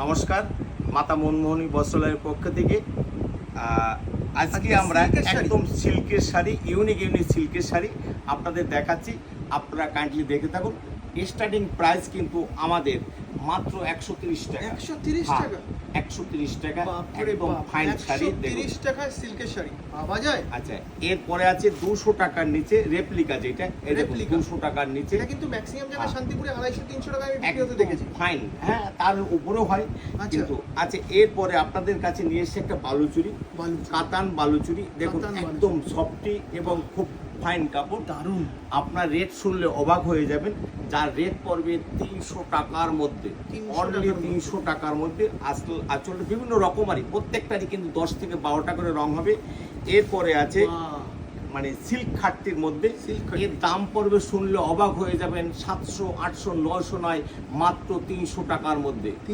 নমস্কার মাতা মনমোহনী বস্ত্রালয়ের পক্ষ থেকে। আজকে আমরা একদম সিল্কের শাড়ি ইউনিক ইউনিক সিল্কের শাড়ি আপনাদের দেখাচ্ছি। আপনারা কাইন্ডলি দেখে থাকুন। স্টার্টিং প্রাইস কিন্তু আমাদের মাত্র একশো তিরিশ টাকা। একশো তিরিশ হ্যাঁ, টাকা? একশো তিরিশ টাকা একদম ফাইন শাড়ি তিরিশ টাকায় সিল্কের শাড়ি পাওয়া যায়? আচ্ছা এরপরে আছে দুশো টাকার নিচে রেপ্লিকা যেটা Replica। দুশো টাকার নিচে। এটা কিন্তু ম্যাক্সিমাম জায়গায়। শান্তিপুরে আড়াইশো তিনশো টাকা আমি দেখেছি। ফাইন হ্যাঁ তার উপরেও হয় আচ্ছা। কিন্তু আচ্ছা এরপরে আপনাদের কাছে নিয়ে এসেছে একটা বালুচুরি। বালু কাতান বালুচুরি। দেখুন একদম সফটি এবং খুব ফাইন কাপড়। দারুণ। আপনার রেট শুনলে অবাক হয়ে যাবেন যার রেট পড়বে তিনশো টাকার মধ্যে। অনলি তিনশো টাকার মধ্যে। আসল আসলে বিভিন্ন রকমারি প্রত্যেকটারই কিন্তু দশ থেকে বারোটা করে রং হবে। এরপরে আছে মানে সিল্ক খাটটির মধ্যে। এর দাম পড়বে শুনলে অবাক হয়ে যাবেন সাতশো আটশো নয়শো নয় মাত্র তিনশো টাকার মধ্যে।